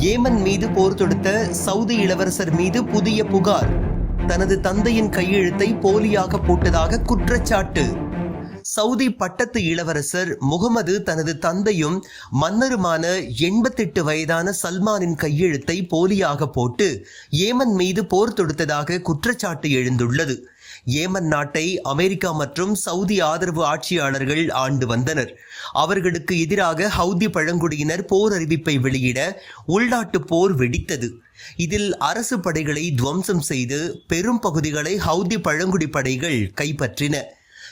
Yemen மீது போர் தொடுத்த Saudi இளவரசர் மீது புதிய புகார். தனது தந்தையின் கையெழுத்தை போலியாக போட்டதாக குற்றச்சாட்டு. சவுதி பட்டத்து இளவரசர் முகமது தனது தந்தையும் மன்னருமான எண்பத்தெட்டு வயதான சல்மானின் கையெழுத்தை போலியாக போட்டு ஏமன் மீது போர் தொடுத்ததாக குற்றச்சாட்டு எழுந்துள்ளது. ஏமன் நாட்டை அமெரிக்கா மற்றும் சவுதி ஆதரவு ஆட்சியாளர்கள் ஆண்டு வந்தனர். அவர்களுக்கு எதிராக ஹவுதி பழங்குடியினர் போர் அறிவிப்பை வெளியிட உள்நாட்டு போர் வெடித்தது. இதில் அரசு படைகளை துவம்சம் செய்து பெரும் பகுதிகளை ஹவுதி பழங்குடி படைகள் கைப்பற்றின.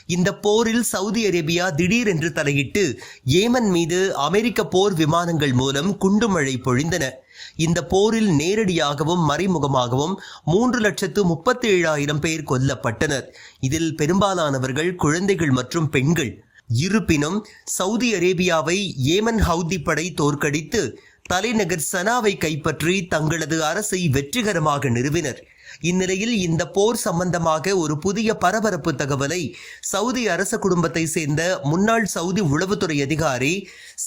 இந்த போரில் சவுதி அரேபியா திடீரென்று தலையிட்டு ஏமன் மீது அமெரிக்க போர் விமானங்கள் மூலம் குண்டுமழை பொழிந்தன. இந்த போரில் நேரடியாகவும் மறைமுகமாகவும் மூன்று லட்சத்து முப்பத்தி ஏழாயிரம் பேர் கொல்லப்பட்டனர். இதில் பெரும்பாலானவர்கள் குழந்தைகள் மற்றும் பெண்கள். இருப்பினும் சவுதி அரேபியாவை ஏமன் ஹவுதி படை தோற்கடித்து தலைநகர் சனாவை கைப்பற்றி தங்களது அரசை வெற்றிகரமாக நிறுவினர். இந்நிலையில் இந்த போர் சம்பந்தமாக ஒரு புதிய பரபரப்பு தகவலை சவுதி அரச குடும்பத்தை சேர்ந்த முன்னாள் சவுதி உளவுத்துறை அதிகாரி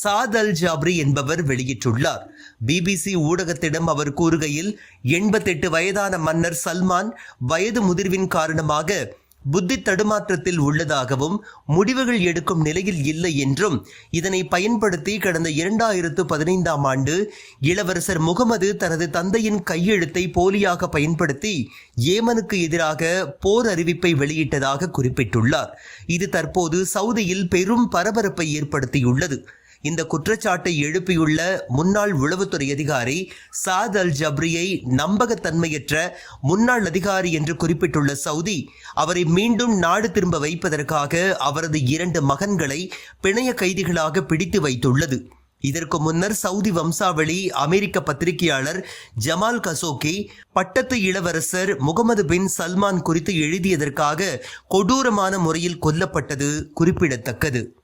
சாத் அல் ஜாப்ரி என்பவர் வெளியிட்டுள்ளார். பிபிசி ஊடகத்திடம் அவர் கூறுகையில் எண்பத்தெட்டு வயதான மன்னர் சல்மான் வயது முதிர்வின் காரணமாக புத்தி தடுமாற்றத்தில் உள்ளதாகவும் முடிவுகள் எடுக்கும் நிலையில் இல்லை என்றும் இதனை பயன்படுத்தி கடந்த இரண்டாயிரத்து பதினைந்தாம் ஆண்டு இளவரசர் முகமது தனது தந்தையின் கையெழுத்தை போலியாக பயன்படுத்தி ஏமனுக்கு எதிராக போர் அறிவிப்பை வெளியிட்டதாக குறிப்பிட்டுள்ளார். இது தற்போது சவுதியில் பெரும் பரபரப்பை ஏற்படுத்தியுள்ளது. இந்த குற்றச்சாட்டை எழுப்பியுள்ள முன்னாள் உளவுத்துறை அதிகாரி சாத் அல் ஜப்ரியை நம்பகத்தன்மையற்ற முன்னாள் அதிகாரி என்று குறிப்பிட்டுள்ள சவுதி அவரை மீண்டும் நாடு திரும்ப வைப்பதற்காக அவரது இரண்டு மகன்களை பிணைய கைதிகளாக பிடித்து வைத்துள்ளது. இதற்கு முன்னர் சவுதி வம்சாவளி அமெரிக்க பத்திரிகையாளர் ஜமால் கசோகி பட்டத்து இளவரசர் முகமது பின் சல்மான் குறித்து எழுதியதற்காக கொடூரமான முறையில் கொல்லப்பட்டது குறிப்பிடத்தக்கது.